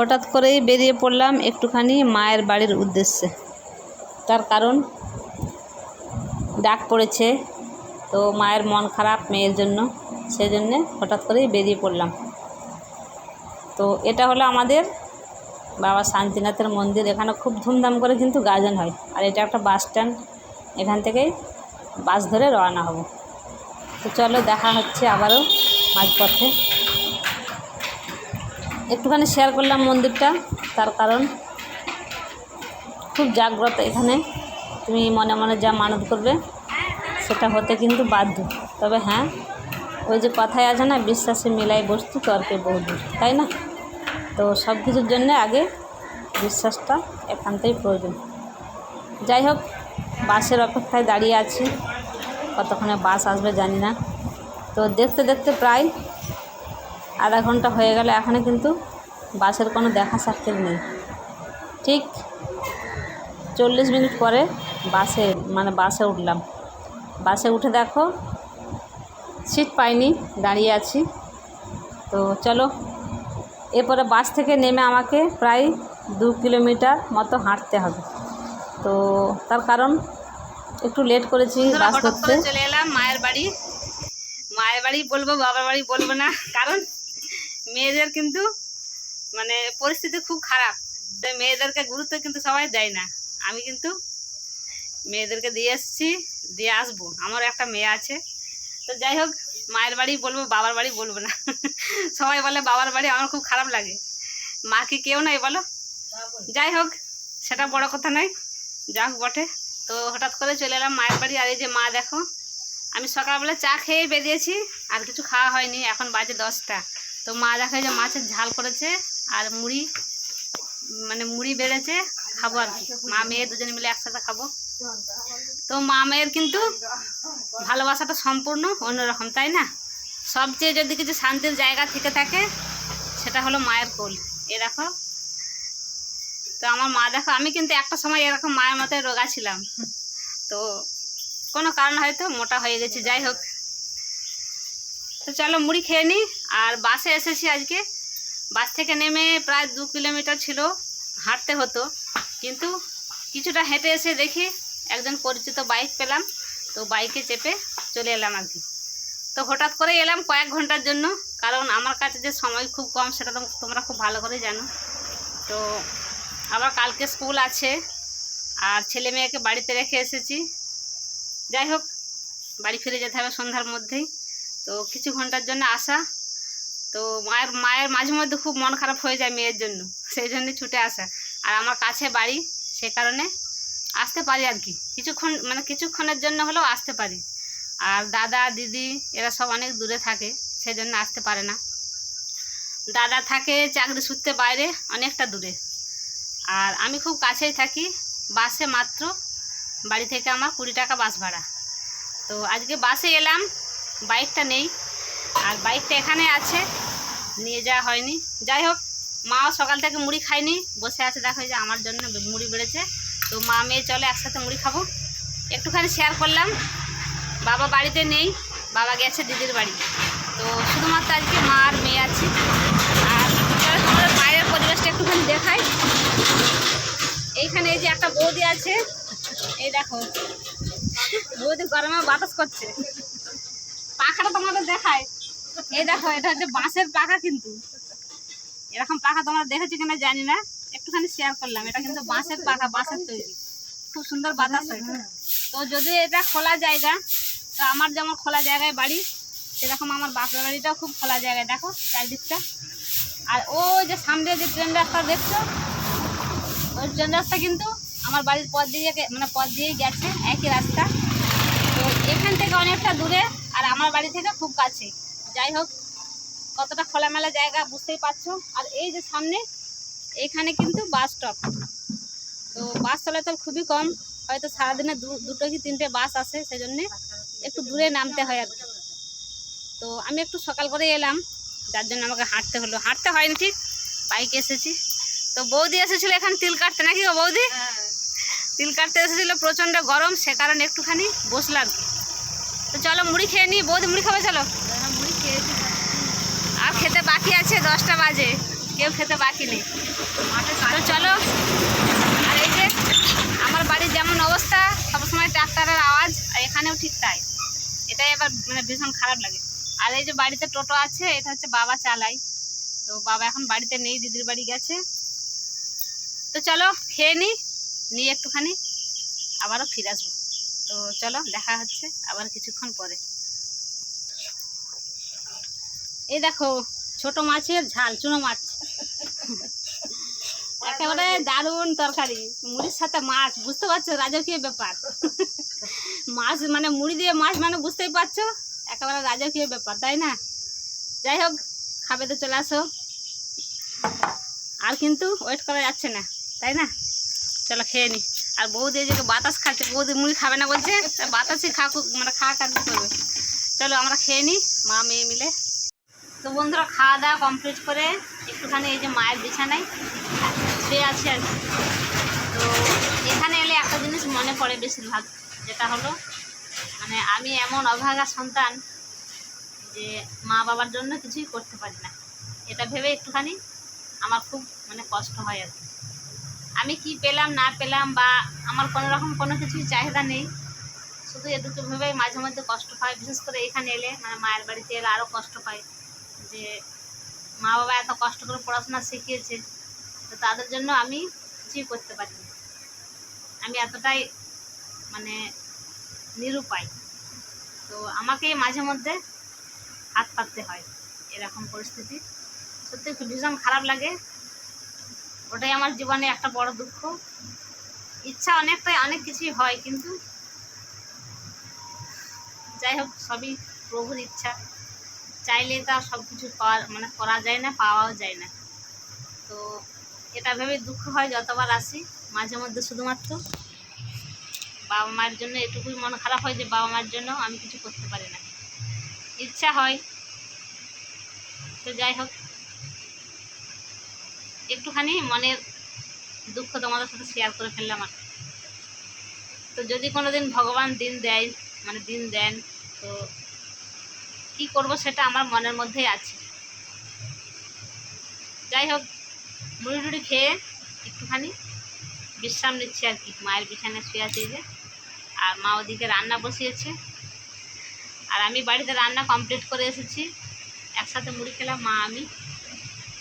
হঠাৎ করেই বেরিয়ে পড়লাম একটুখানি মায়ের বাড়ির উদ্দেশ্যে। তার কারণ, ডাক পড়েছে, তো মায়ের মন খারাপ মেয়ের জন্য সেই জন্যে হঠাৎ করেই বেরিয়ে পড়লাম। তো এটা হলো আমাদের বাবা শান্তিনাথের মন্দির। এখানে খুব ধুমধাম করে কিন্তু গাজন হয়। আর এটা একটা বাস স্ট্যান্ড। এখান থেকেই বাস ধরে রওনা হব। তো চলো দেখা হচ্ছে আবারও মাঝপথে। একটুখানি শেয়ার করলাম মন্দিরটা, তার কারণ খুব জাগ্রত এখানে। তুমি মনে মনে যা মানত করবে, সেটা হতে কিন্তু বাধ্য। তবে হ্যাঁ ওই যে কথায় আছে না, বিশ্বাসে মিলাই বস্তু, তর্কে বহুদূর, তাই না? তো সব কিছুর জন্যে আগে বিশ্বাসটা একান্তই প্রয়োজন। যাই হোক, বাসের অপেক্ষায় দাঁড়িয়ে আছি। কতক্ষণে বাস আসবে জানি না। তো দেখতে দেখতে প্রায় আধা ঘণ্টা হয়ে গেল এখানে কিন্তু বাসের কোনো দেখা সাক্ষাৎ নেই। ঠিক চল্লিশ মিনিট পরে বাসে মানে বাসে উঠলাম। বাসে উঠে দেখো সিট পাইনি দাঁড়িয়ে আছি। তো চলো এরপরে বাস থেকে নেমে আমাকে প্রায় দু কিলোমিটার মতো হাঁটতে হবে। তো তার কারণ একটু লেট করেছি বাস ধরতে। চলে এলাম মায়ের বাড়ি। মায়ের বাড়ি বলব বাবার বাড়ি বলব না কারণ মেয়েদের কিন্তু মানে পরিস্থিতি খুব খারাপ। তাই মেয়েদেরকে গুরুত্ব কিন্তু সবাই দেয় না। আমি কিন্তু মেয়েদেরকে দিয়ে এসেছি, দিয়ে আসব। আমার একটা মেয়ে আছে। তো যাই হোক, মায়ের বাড়ি বলব, বাবার বাড়ি বলব না। সবাই বলে বাবার বাড়ি, আমার খুব খারাপ লাগে। মা কি কেউ নাই বলো? যাই হোক, সেটা বড় কথা নয়। যা হোক বটে। তো হঠাৎ করে চলে এলাম মায়ের বাড়ি, আর এই যে মা দেখো, আমি সকালবেলা চা খেয়ে বেরিয়েছি, আর কিছু খাওয়া হয়নি। এখন বাজে দশটা। তো মা দেখো যে মাছের ঝাল করেছে আর মুড়ি মানে মুড়ি বেড়েছে, খাব আর কি। মা মেয়ে দুজনে মিলে একসাথে খাব। তো মা মেয়ের কিন্তু ভালোবাসাটা সম্পূর্ণ অন্যরকম, তাই না? সবচেয়ে যদি কিছু শান্তির জায়গা থেকে থাকে, সেটা হলো মায়ের কোল। এ দেখো। তো আমার মা দেখো, আমি কিন্তু একটা সময় এরকম মায়ের মতো রোগা ছিলাম। তো কোনো কারণ হয়তো মোটা হয়ে গেছে, যাই হোক। তো চলো মুড়ি খেয়ে নিই। আর বাসে এসেছি আজকে। বাস থেকে নেমে প্রায় দু কিলোমিটার ছিল, হাঁটতে হতো। কিন্তু কিছুটা হেঁটে এসে দেখি একজন পরিচিত বাইক পেলাম, তো বাইকে চেপে চলে এলাম আর তো হঠাৎ করে এলাম কয়েক ঘণ্টার জন্য, কারণ আমার কাছে যে সময় খুব কম, সেটা তো তোমরা খুব ভালো করে জানো। তো আবার কালকে স্কুল আছে, আর ছেলে মেয়েকে বাড়িতে রেখে এসেছি। যাই হোক, বাড়ি ফিরে যেতে হবে সন্ধ্যার মধ্যেই। তো কিছু ঘণ্টার জন্য আসা। তো মায়ের মায়ের মাঝে মধ্যে খুব মন খারাপ হয়ে যায় মেয়ের জন্য, সেই জন্যে ছুটে আসা। আর আমার কাছে বাড়ি, সে কারণে আসতে পারি আর কি। কিছুক্ষণ মানে কিছুক্ষণের জন্য হলেও আসতে পারি। আর দাদা, দিদি এরা সব অনেক দূরে থাকে, সেই জন্য আসতে পারে না। দাদা থাকে চাকরি সূত্রে বাইরে, অনেকটা দূরে। আর আমি খুব কাছেই থাকি, বাসে মাত্র, বাড়ি থেকে আমার কুড়ি টাকা বাস ভাড়া। তো আজকে বাসে এলাম বাইকটা নেই। আর বাইকটা এখানে আছে। নিয়ে যাওয়া হয়নি। যাই হোক, মাও সকাল থেকে মুড়ি খায়নি। বসে আছে, দেখো যে আমার জন্য মুড়ি বেড়েছে। তো মা মেয়ে চলে, একসাথে মুড়ি খাব। একটুখানি শেয়ার করলাম। বাবা বাড়িতে নেই। বাবা গেছে দিদির বাড়ি। তো শুধুমাত্র আজকে মা আর মেয়ে আছে। আর তোমাদের বাইরের পরিবেশটা একটুখানি দেখাই। এইখানে এই যে একটা বৌদি আছে। এই দেখো। বৌদি গরমে বাতাস করছে। পাখাটা তোমাদের দেখায়। এই দেখো, এটা হচ্ছে বাঁশের পাখা কিন্তু। এরকম পাখা তোমরা দেখেছ কিনা জানি না। একটুখানি শেয়ার করলাম। এটা কিন্তু বাঁশের পাখা, বাঁশের তৈরি। খুব সুন্দর বাতাস তো যদি এটা খোলা জায়গা, তো আমার যেমন খোলা জায়গায় বাড়ি, সেরকম আমার বাপের বাড়িটাও খুব খোলা জায়গায়। দেখো, চারিদিকটা। আর ওই যে সামনে যে ট্রেন রাস্তা দেখছ, ওই ট্রেন রাস্তা কিন্তু আমার বাড়ির পথ দিয়ে মানে পথ দিয়েই গেছে, একই রাস্তা। এখান থেকে অনেকটা দূরে আর আমার বাড়ি থেকে খুব কাছে। যাই হোক কতটা খোলামেলা জায়গা বুঝতেই পারছ। আর এই যে সামনে এইখানে কিন্তু বাস স্টপ তো বাস চলাচল খুবই কম হয়তো সারাদিনে দু- দুটো কি তিনটে বাস আসে সেই জন্যে একটু দূরে নামতে হয় আর কি। তো আমি একটু সকাল করে এলাম যার জন্য আমাকে হাঁটতে হলো। হাঁটতে হয়নি ঠিক বাইকে এসেছি। তো বৌদি এসেছিল এখানে তিল কাটতে নাকি গো বৌদি? তিল কাটতে এসেছিল প্রচণ্ড গরম সে কারণে একটুখানি বসলাম। আর কি তো চলো মুড়ি খেয়ে নিই বৌদি মুড়ি খাবে, চলো। মুড়ি খেয়েছি আর খেতে বাকি আছে, দশটা বাজে। কেউ খেতে বাকি নেই। তো চলো, আর এই যে আমার বাড়ির যেমন অবস্থা সবসময় ট্রাক্টরের আওয়াজ, আর এখানেও ঠিক তাই। এটাই এবার মানে ভীষণ খারাপ লাগে। আর এই যে বাড়িতে টোটো আছে, এটা হচ্ছে বাবা চালাই তো বাবা এখন বাড়িতে নেই, দিদির বাড়ি গেছে। তো চলো, খেয়ে নিই নিয়ে একটুখানি আবারও ফিরে আসব। তো চলো, দেখা হচ্ছে আবার কিছুক্ষণ পরে। এই দেখো, ছোট মাছের ঝাল, চুনো মাছ। একেবারে দারুণ তরকারি। মুড়ির সাথে মাছ, বুঝতে পারছ? রাজকীয় ব্যাপার। মাছ মানে মুড়ি দিয়ে মাছ মানে বুঝতেই পারছ? একেবারে রাজকীয় ব্যাপার, তাই না? যাই হোক, খাবে তো চলে আসো। আর কিন্তু ওয়েট করা যাচ্ছে না, তাই না? চলো, খেয়ে নি। আর বৌদি এদিকে বাতাস খাচ্ছে বৌদি মুড়ি খাবে না বলছে বাতাসই খা মানে খাওয়া কাজ করবে। চলো আমরা খেয়ে নিই মা মেয়ে মিলে। তো বন্ধুরা, খাওয়া দাওয়া কমপ্লিট করে একটুখানি এই যে মায়ের বিছানায় শুয়ে আছে আর তো এখানে এলে একটা জিনিস মনে পড়ে বেশিরভাগ, যেটা হলো মানে আমি এমন অভাগা সন্তান যে মা বাবার জন্য কিছুই করতে পারি না। এটা ভেবে একটুখানি আমার খুব মানে কষ্ট হয় আর কি। আমি কি পেলাম, না পেলাম বা আমার কোনো রকম কোনো কিছুই চাহিদা নেই। শুধু এটুকু ভেবেই মাঝে মধ্যে কষ্ট হয় বিশেষ করে এখানে এলে মানে মায়ের বাড়িতে এলে আরও কষ্ট পায় যে মা বাবা এত কষ্ট করে পড়াশোনা শিখিয়েছে, তো তাদের জন্য আমি কিছুই করতে পারি আমি এতটাই মানে নিরুপায়। তো আমাকে মাঝে মধ্যে হাত পাততে হয় এরকম পরিস্থিতি। সত্যি ভীষণ খারাপ লাগে। ওটাই আমার জীবনে একটা বড় দুঃখ। ইচ্ছা অনেকটাই, অনেক কিছুই হয়, কিন্তু যাই হোক, সবই প্রভুর ইচ্ছা। চাইলে তো সব কিছু পাওয়া মানে করা যায় না, পাওয়াও যায় না। তো এটা ভেবে দুঃখ হয় যতবার আসি, মাঝে মধ্যে শুধুমাত্র। বাবা মায়ের জন্য এটুকুই মন খারাপ হয় যে, বাবা মায়ের জন্য আমি কিছু করতে পারি না। ইচ্ছা হয়। তো যাই হোক একটুখানি মনের দুঃখ তোমাদের সাথে শেয়ার করে ফেললাম আর তো যদি কোনো দিন ভগবান দিন দেয় মানে দিন দেন, তো কি করব সেটা আমার মনের মধ্যেই আছে। যাই হোক, মুড়ি টুড়ি খেয়ে একটুখানি বিশ্রাম নিচ্ছি আর কি, মায়ের বিছানায় শুয়ে আছে যে। আর মা ওদিকে রান্না বসিয়েছে। আর আমি বাড়িতে রান্না কমপ্লিট করে এসেছি। একসাথে মুড়ি খেলাম, মা, আমি।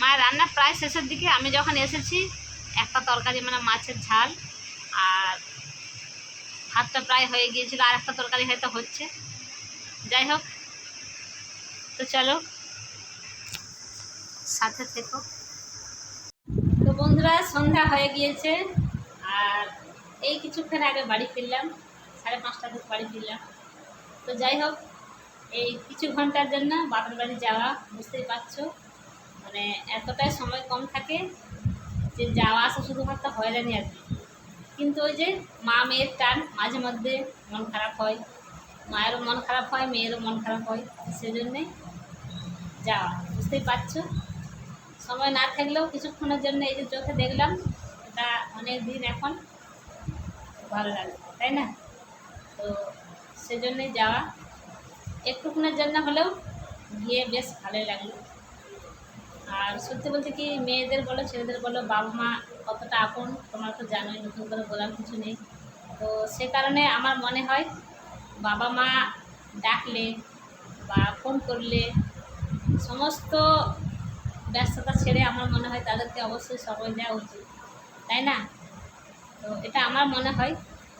মায়ের রান্না প্রায় শেষের দিকে, আমি যখন এসেছি, একটা তরকারি মানে মাছের ঝাল, আর ভাতটা প্রায় হয়ে গিয়েছিল, আর একটা তরকারি হয়তো হচ্ছে। যাই হোক, তো চলো, সাথে থেকো। তো বন্ধুরা, সন্ধ্যা হয়ে গিয়েছে, আর এই কিছুক্ষণ আগে বাড়ি ফিরলাম, সাড়ে পাঁচটা থেকে বাড়ি ফিরলাম। তো যাই হোক, এই কিছু ঘণ্টার জন্য বাপের বাড়ি যাওয়া, বুঝতেই পারছ। মানে এতটাই সময় কম থাকে যে যাওয়া আসা শুধুমাত্র হয়রানি আর কি। কিন্তু ওই যে মা মেয়ের টান, মাঝে মধ্যে মন খারাপ হয়, মায়েরও মন খারাপ হয়, মেয়েরও মন খারাপ হয়, সেজন্যে যাওয়া। বুঝতেই পারছ? সময় না থাকলেও কিছুক্ষণের জন্য এই যে চোখে দেখলাম, এটা অনেক দিন এখন ভালো লাগে তাই না? তো সেজন্যই যাওয়া। একটুক্ষণের জন্য হলেও গিয়ে বেশ ভালোই লাগল। আর সত্যি বলতে কি মেয়েদের বলো, ছেলেদের বলো, বাবা মা কতটা আপন, তোমরা তো জানোই, নতুন করে বলার কিছু নেই। তো সে কারণে আমার মনে হয় বাবা মা ডাকলে বা ফোন করলে সমস্ত ব্যস্ততা ছেড়ে আমার মনে হয় তাদেরকে অবশ্যই সময় দেওয়া উচিত। তাই না? তো এটা আমার মনে হয়,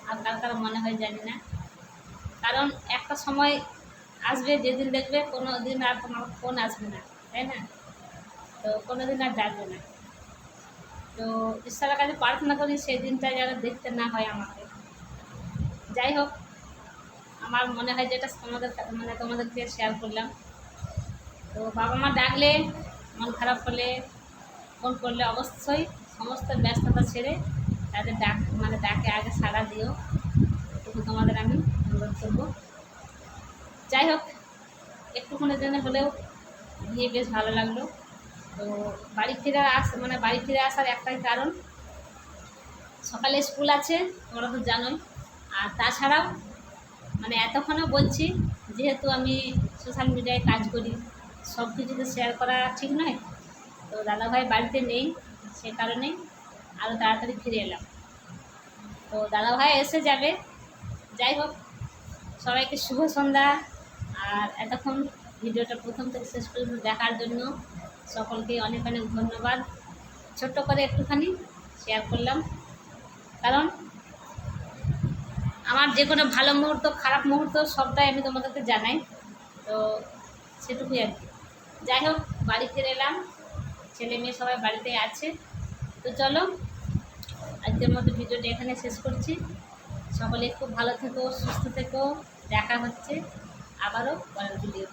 আর কার কার মনে হয় জানি না। কারণ একটা সময় আসবে, যেদিন দেখবে কোনো দিন আর তোমার ফোন আসবে না, তাই না? তো কোনো দিন আর ডাকবে না। তো ঈশ্বরের কাছে প্রার্থনা করি সেই দিনটা যেন দেখতে না হয় আমাকে। যাই হোক, আমার মনে হয় যেটা তোমাদের মানে তোমাদেরকে শেয়ার করলাম। তো বাবা মা ডাকলে, মন খারাপ হলে ফোন করলে অবশ্যই সমস্ত ব্যস্ততা ছেড়ে তাদের ডাক মানে ডাকে আগে সাড়া দিও। এটুকু তোমাদের আমি অনুরোধ করব। যাই হোক একটুক্ষণের জন্য হলেও গিয়ে বেশ ভালো লাগল। তো বাড়ি ফিরে আস মানে বাড়ি ফিরে আসার একটাই কারণ, সকালে স্কুল আছে, তোমরা তো জানোই। আর তাছাড়াও মানে এতক্ষণও বলছি, যেহেতু আমি সোশ্যাল মিডিয়ায় কাজ করি সব কিছু তো শেয়ার করা ঠিক নয়। তো দাদাভাই বাড়িতে নেই, সে কারণে আরও তাড়াতাড়ি ফিরে এলাম। তো দাদাভাই এসে যাবে। যাই হোক, সবাইকে শুভ সন্ধ্যা। আর এতক্ষণ ভিডিওটা প্রথম থেকে শেষ পর্যন্ত দেখার জন্য সকলকে অনেক অনেক ধন্যবাদ। ছোট্ট করে একটুখানি শেয়ার করলাম। কারণ আমার যে কোনো ভালো মুহূর্ত, খারাপ মুহূর্ত সবটাই আমি তোমাদেরকে জানাই। তো সেটুকুই আর কি। যাই হোক, বাড়ি ফিরে এলাম। ছেলে মেয়ে সবাই বাড়িতে আছে। তো চলো, আজকের মতো ভিডিওটা এখানে শেষ করছি। সকলে খুব ভালো থেকো, সুস্থ থেকো। দেখা হচ্ছে আবারও পরের ভিডিও